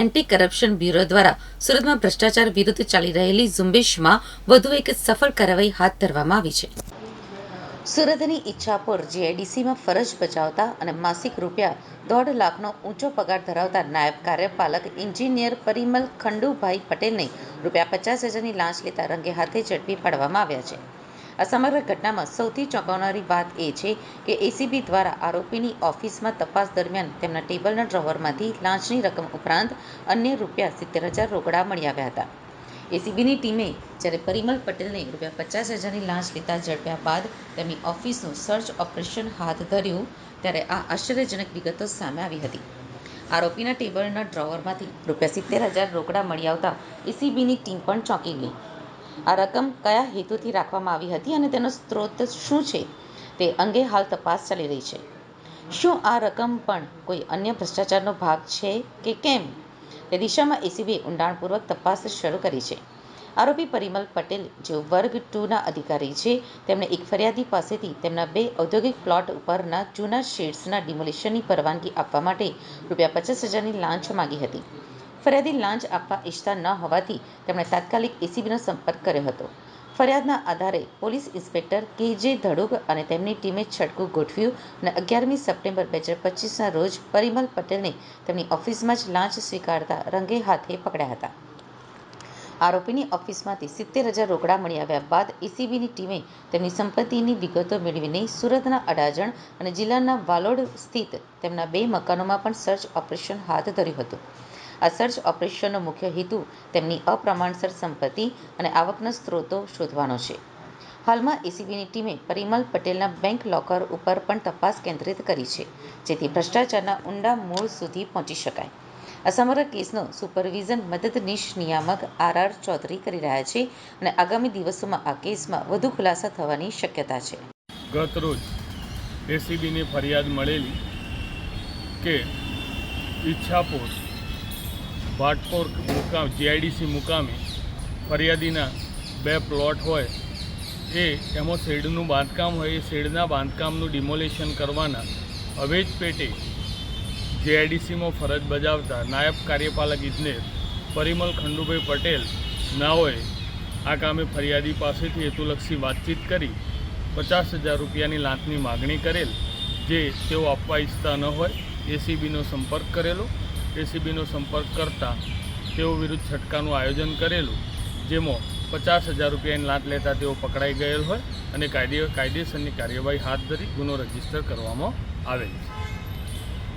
Anti corruption bureau દ્વારા સુરતમાં ભ્રષ્ટાચાર વિરુદ્ધ ચાલી રહેલી ઝુંબેશમાં વધુ એક સફળ કાર્યવાહી હાથ ધરવામાં આવી છે. સુરતની ઈચ્છાપુર જીઆઈડીસીમાં ફરજ બજાવતા અને માસિક રૂપિયા દોઢ લાખનો ઊંચો પગાર ધરાવતા નાયબ કાર્યપાલક એન્જિનિયર પરિમલ ખંડુભાઈ પટેલને રૂપિયા પચાસ હજારની લાંચ લેતા રંગે હાથે ઝડપી પાડવામાં આવ્યા છે. આ સમગ્ર ઘટનામાં સૌથી ચોંકાવનારી વાત એ છે કે એસીબી દ્વારા આરોપીની ઓફિસમાં તપાસ દરમિયાન તેમના ટેબલના ડ્રોવરમાંથી લાંચની રકમ ઉપરાંત અન્ય રૂપિયા સિત્તેર હજાર રોકડા મળી આવ્યા હતા. એસીબીની ટીમે જ્યારે પરિમલ પટેલને રૂપિયા પચાસ હજારની લાંચ લેતા ઝડપ્યા બાદ તેમની ઓફિસનું સર્ચ ઓપરેશન હાથ ધર્યું, ત્યારે આ આશ્ચર્યજનક વિગતો સામે આવી હતી. આરોપીના ટેબલના ડ્રોવરમાંથી રૂપિયા સિત્તેર હજાર રોકડા મળી આવતા એસીબીની ટીમ પણ ચોંકી ગઈ. આ રકમ કયા હેતુથી રાખવામાં આવી હતી અને તેનો સ્ત્રોત શું છે તે અંગે હાલ તપાસ ચાલી રહી છે. શું આ રકમ પણ કોઈ અન્ય ભ્રષ્ટાચારનો ભાગ છે કે કેમ? તે દિશામાં એસીબીએ ઊંડાણપૂર્વક તપાસ શરૂ કરી છે. આરોપી પરિમલ પટેલ જેઓ વર્ગ ટુના અધિકારી છે, તેમણે એક ફરિયાદી પાસેથી તેમના બે ઔદ્યોગિક પ્લોટ ઉપરના જૂના શેડ્સના ડિમોલિશનની પરવાનગી આપવા માટે રૂપિયા પચાસ હજારની લાંચ માંગી હતી. ફરિયાદી લાંચ આપવા ઈચ્છતા ન હોવાથી તેમણે તાત્કાલિક એસીબીનો સંપર્ક કર્યો હતો. ફરિયાદના આધારે પોલીસ ઇન્સ્પેક્ટર કે જે ધડુક અને તેમની ટીમે છટકું ગોઠવ્યું અને અગિયારમી સપ્ટેમ્બર બે હજાર પચીસના રોજ પરિમલ પટેલને તેમની ઓફિસમાં જ લાંચ સ્વીકારતા રંગે હાથે પકડ્યા હતા. આરોપીની ઓફિસમાંથી સિત્તેર હજાર રોકડા મળી આવ્યા બાદ એસીબીની ટીમે તેમની સંપત્તિની વિગતો મેળવીને સુરતના અડાજણ અને જિલ્લાના વાલોડ સ્થિત તેમના બે મકાનોમાં પણ સર્ચ ઓપરેશન હાથ ધર્યું હતું. આ સર્ચ ઓપરેશનનો મુખ્ય હેતુ તેમની અપ્રમાણસર સંપત્તિ અને આવકના સ્ત્રોતો શોધવાનો છે. હાલમાં એસીબીની ટીમે પરિમલ પટેલના બેંક લોકર ઉપર પણ તપાસ કેન્દ્રિત કરી છે, જેથી ભ્રષ્ટાચારના ઊંડા મૂળ સુધી પહોંચી શકાય. આ સમગ્ર કેસનો સુપરવિઝન મદદનીશ નિયામક આર આર ચૌધરી કરી રહ્યા છે અને આગામી દિવસોમાં આ કેસમાં વધુ ખુલાસા થવાની શક્યતા છે. ગત રોજ એસીબીની ફરિયાદ મળેલી કે ઈચ્છાપોર ભાટપોર મુકામ જીઆઈડીસી મુકામે ફરિયાદીના બે પ્લોટ હોય. એ એમાં શેડનું બાંધકામ હોય, એ શેડના બાંધકામનું ડિમોલેશન કરવાના. અવેજ પેટે જીઆઈડીસીમાં ફરજ બજાવતા નાયબ કાર્યપાલક ઇજનેર પરિમલ ખંડુભાઈ પટેલ નાઓએ આ કામે ફરિયાદી પાસેથી હેતુલક્ષી વાતચીત કરી પચાસ હજાર રૂપિયાની લાંચની માગણી કરેલ, જે તેઓ આપવા ઈચ્છતા ન હોય એસીબીનો સંપર્ક કરેલો. એસીબીનો સંપર્ક કરતાં તેઓ વિરુદ્ધ છટકાનું આયોજન કરેલું, જેમાં પચાસ હજાર રૂપિયાની લાંચ લેતા તેઓ પકડાઈ ગયેલ હોય અને કાયદે કાયદેસરની કાર્યવાહી હાથ ધરી ગુનો રજિસ્ટર કરવામાં આવેલ છે.